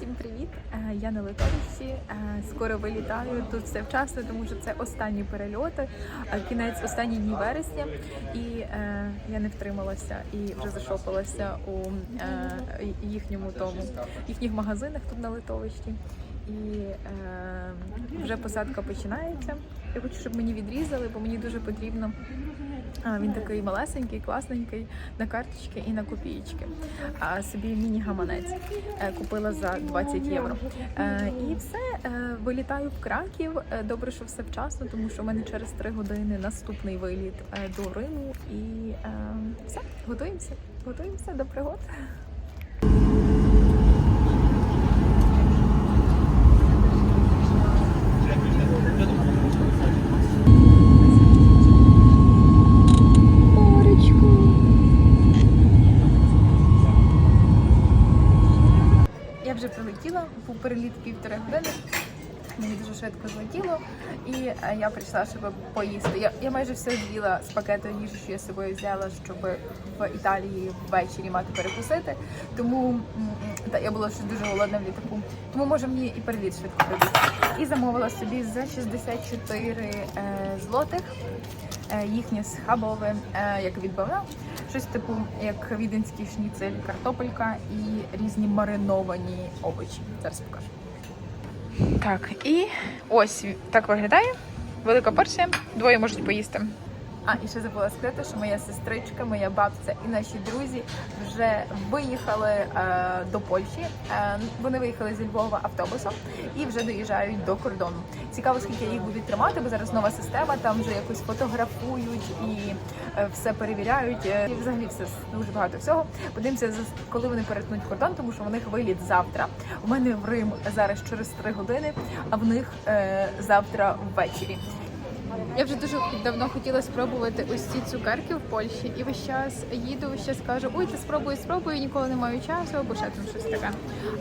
Всім привіт! Е, Я на литовищі. Е, Скоро вилітаю. Тут все вчасно, тому що це останні перельоти, е, кінець останні дні вересня. І е, я не втрималася і вже зашопилася у е, їхньому тому їхніх магазинах тут на литовищі. І е, вже посадка починається. Я хочу, щоб мені відрізали, бо мені дуже потрібно. Він такий малесенький, класненький на карточки і на копієчки. А собі міні-гаманець е, купила за 20 євро. Е, і все, е, вилітаю в Краків. Добре, що все вчасно, тому що в мене через 3 години наступний виліт до Риму. І все, готуємося. Готуємося до пригод. Я вже прилетіла, був переліт півтори години. Мені дуже швидко злетіло, і е, я прийшла, щоб поїсти. Я, я майже все з'їла з пакету їжі, що я з собою взяла, щоб в Італії ввечері мати перекусити. Тому та я була ще дуже голодна в літаку. Тому може мені і переліт швидко прибути. І замовила собі за 64 е, злотих їхнє схабове, е, як відбавна. Щось типу як віденський шніцель, картопелька і різні мариновані овочі. Зараз покажу. Так, і ось так виглядає. Велика порція, двоє можуть поїсти. А, і ще забула сказати, що моя сестричка, моя бабця і наші друзі вже виїхали е, до Польщі. Е, вони виїхали зі Львова автобусом і вже доїжджають до кордону. Цікаво, скільки їх будуть тримати, бо зараз нова система, там вже якось фотографують і е, все перевіряють. Е, І взагалі все дуже багато всього. Подивимося, коли вони перетнуть кордон, тому що у них виліт завтра. У мене в Рим зараз через 3 години, а в них е, завтра ввечері. Я вже дуже давно хотіла спробувати ось ці цукерки в Польщі, і весь час їду, весь час кажу, ой, ти спробуй, спробуй, ніколи не маю часу, або ще там щось таке.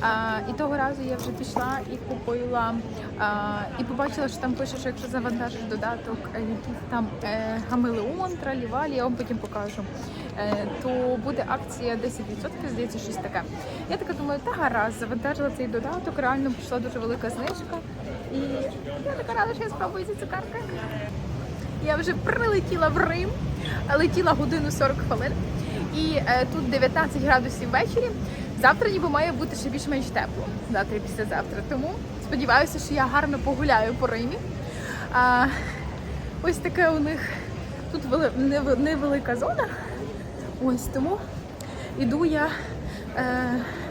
А, і того разу я вже пішла і купила, а, і побачила, що там пише, що якщо завантажиш додаток, е, якийсь там е, гамелеон, тралівалі, я вам потім покажу, е, то буде акція 10%, здається, щось таке. Я така думаю, та гаразд, завантажила цей додаток, реально пішла дуже велика знижка. І я така рада, що я спробую ці цукерки. Я вже прилетіла в Рим, летіла годину 40 хвилин. І е, тут 19 градусів ввечері. Завтра ніби має бути ще більш-менш тепло. Завтра і післязавтра. Тому сподіваюся, що я гарно погуляю по Римі. А, ось таке у них тут вели- невелика зона. Ось тому іду я е,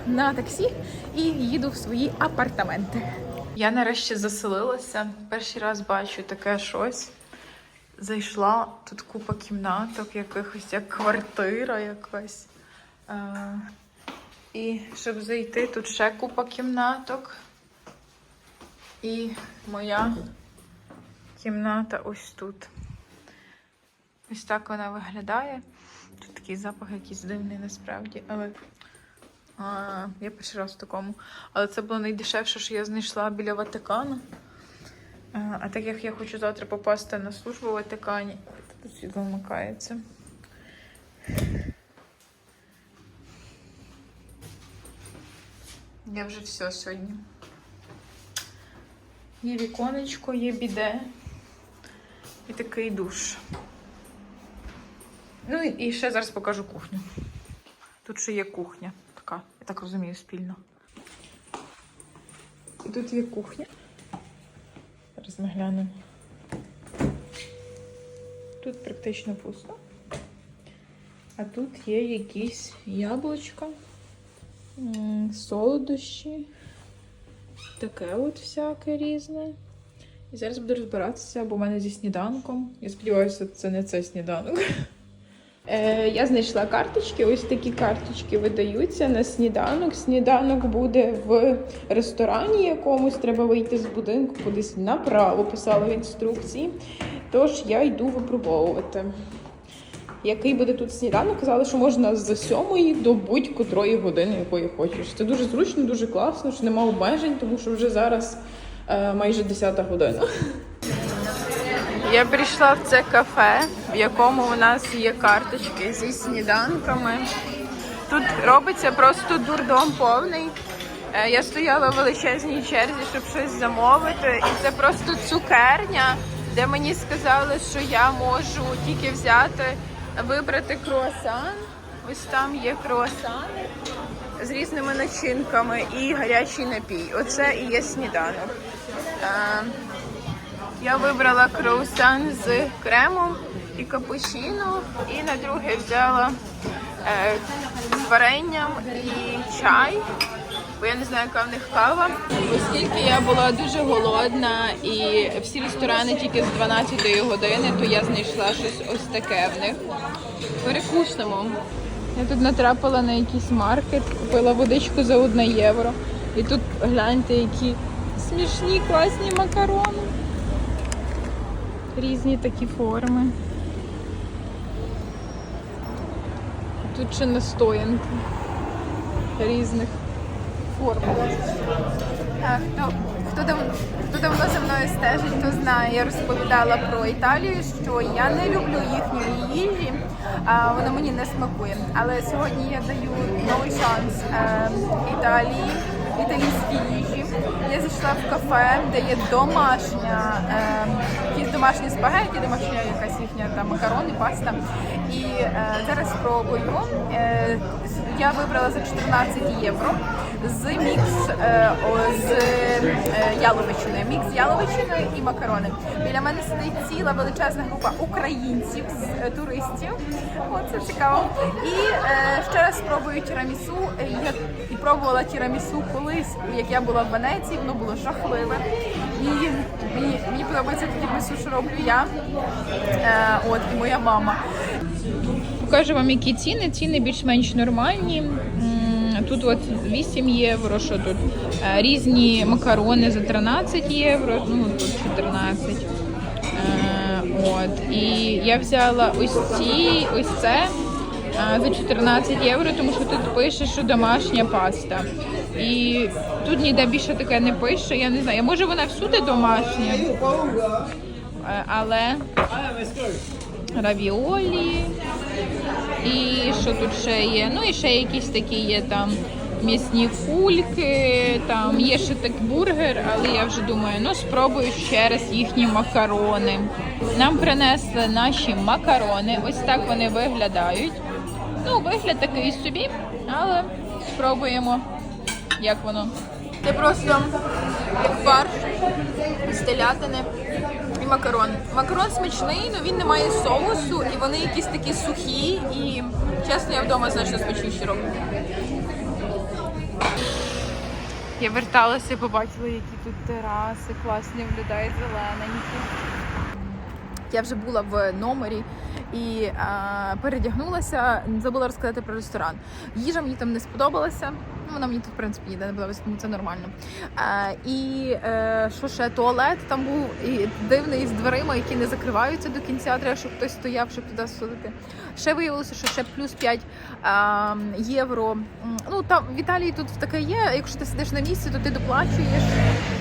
на таксі і їду в свої апартаменти. Я нарешті заселилася. Перший раз бачу таке щось. Зайшла тут купа кімнаток, якихось як квартира якась. Е, і щоб зайти, тут ще купа кімнаток. І моя кімната ось тут. Ось так вона виглядає. Тут такий запах якийсь дивний насправді, але а, я перший раз в такому. Але це було найдешевше, що я знайшла біля Ватикану. А, а так як я хочу завтра попасти на службу в Ватикані, тут світло вмикається. Я вже все сьогодні. Є віконечко, є біде і такий душ. Ну і ще зараз покажу кухню. Тут ще є кухня, так розумію, спільна. І тут є кухня. Зараз ми глянемо. Тут практично пусто. А тут є якісь яблучка, солодощі, таке от всяке різне. І зараз буду розбиратися, бо в мене зі сніданком. Я сподіваюся, це не це сніданок. Е, я знайшла карточки. Ось такі карточки видаються на сніданок. Сніданок буде в ресторані якомусь. Треба вийти з будинку кудись направо, писала в інструкції. Тож я йду випробовувати. Який буде тут сніданок? Казали, що можна з 7 до будь-котрої години, якої хочеш. Це дуже зручно, дуже класно, що нема обмежень, тому що вже зараз е, майже 10 година. Я прийшла в це кафе, в якому у нас є карточки зі сніданками. Тут робиться просто дурдом повний. Е, Я стояла в величезній черзі, щоб щось замовити, і це просто цукерня, де мені сказали, що я можу тільки взяти, вибрати круасан. Ось там є круасани з різними начинками і гарячий напій. Оце і є сніданок. Я вибрала круасан з кремом і капучино, і на друге взяла е, з варенням і чай, бо я не знаю, яка в них кава. Оскільки я була дуже голодна і всі ресторани тільки з 12 години, то я знайшла щось ось таке в них. Перекуснемо. Я тут натрапила на якийсь маркет, купила водичку за 1 євро. І тут гляньте, які смішні класні макарони. Різні такі форми. Тут ще настоянки різних форм. Хто, хто, дав, хто давно за мною стежить, то знає, я розповідала про Італію, що я не люблю їхньої їжі, а вона мені не смакує. Але сьогодні я даю новий шанс е, Італії, італійській їжі. Я зайшла в кафе, де є домашня, е, домашні спагеті, домашня якась їхня там макарони, паста. І е, зараз спробую. Е, я вибрала за 14 євро з мікс е, о, з е, яловичиною. Мікс з яловичиною і макарони. Біля мене сидить ціла величезна група українців з е, туристів. О, це цікаво. І е, ще раз спробую тірамісу. Я і пробувала тірамісу колись, як я була в Венеції, воно було жахливе. І мені, мені подобається тірамісу, що роблю я. Е, от і моя мама. Покажу вам, які ціни. Ціни більш-менш нормальні. Тут от 8 євро, що тут Е, різні макарони за 13 євро, ну тут 14. Е, От. І я взяла ось ці, ось це е, за 14 євро, тому що тут пише, що домашня паста. І тут ніде більше таке не пише. Я не знаю. Може вона всюди домашня, але равіолі. І що тут ще є? Ну і ще якісь такі є там м'ясні кульки, там є ще так бургер, але я вже думаю, ну спробую ще раз їхні макарони. Нам принесли наші макарони. Ось так вони виглядають. Ну, вигляд такий собі, але спробуємо, як воно. Це просто як фарш з телятини і макарон. Макарон смачний, але він не має соусу, і вони якісь такі сухі. І чесно, я вдома значно смачніші роблю. Я верталася і побачила, які тут тераси класні виглядають зелененькі. Я вже була в номері і е, передягнулася. Забула розказати про ресторан. Їжа мені там не сподобалася. Ну, вона мені тут, в принципі, ніде не подобається, тому це нормально. Е, і е, що ще туалет там був і дивний з дверима, які не закриваються до кінця. Треба, щоб хтось стояв, щоб туди сходити. Ще виявилося, що ще плюс 5 е, євро. Ну там в Італії тут таке є. Якщо ти сидиш на місці, то ти доплачуєш.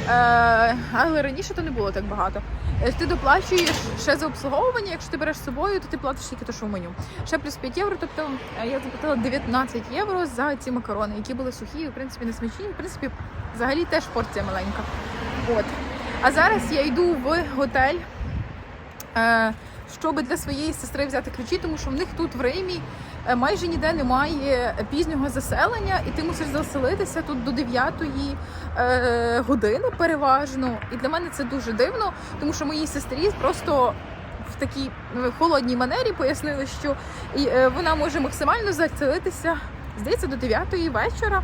Е, але раніше то не було так багато. Е, Ти доплачуєш ще за обслуговування. Якщо ти береш з собою, то ти платиш тільки то, що в меню. Ще плюс 5 євро. Тобто е, я заплатила 19 євро за ці макарони, які були сухі, в принципі, не смачні. В принципі, взагалі теж порція маленька. От. А зараз я йду в готель. Щоб для своєї сестри взяти ключі, тому що в них тут в Римі майже ніде немає пізнього заселення, і ти мусиш заселитися тут до 9 е, години переважно. І для мене це дуже дивно, тому що моїй сестрі просто в такій е, холодній манері пояснили, що е, вона може максимально заселитися, здається, до 9 вечора.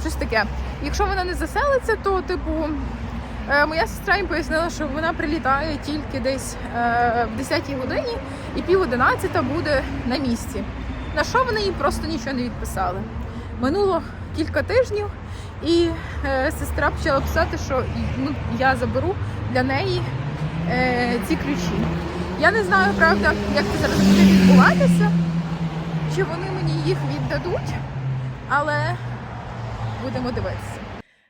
Щось таке. Якщо вона не заселиться, то типу. Е, Моя сестра їм пояснила, що вона прилітає тільки десь е, в 10-й годині і пів 11 буде на місці. На що вони їй просто нічого не відписали. Минуло кілька тижнів, і е, сестра почала писати, що ну, я заберу для неї е, ці ключі. Я не знаю, правда, як це зараз буде відбуватися, чи вони мені їх віддадуть, але будемо дивитися.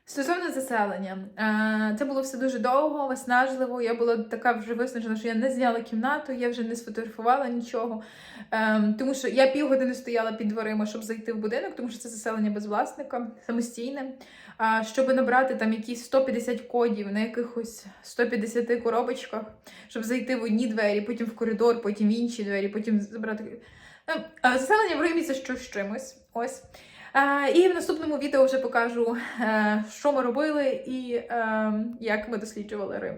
Стосовно заселення, е, це було все дуже довго, виснажливо. Я була така вже виснажена, що я не зняла кімнату, я вже не сфотографувала нічого. Ем, Тому що я півгодини стояла під дверима, щоб зайти в будинок, тому що це заселення без власника, самостійне. Щоб набрати там якісь 150 кодів на якихось 150 коробочках, щоб зайти в одні двері, потім в коридор, потім в інші двері, потім забрати. Е, Заселення в Римі це щось з чимось. Ось. Е, І в наступному відео вже покажу, е, що ми робили і е, як ми досліджували Рим.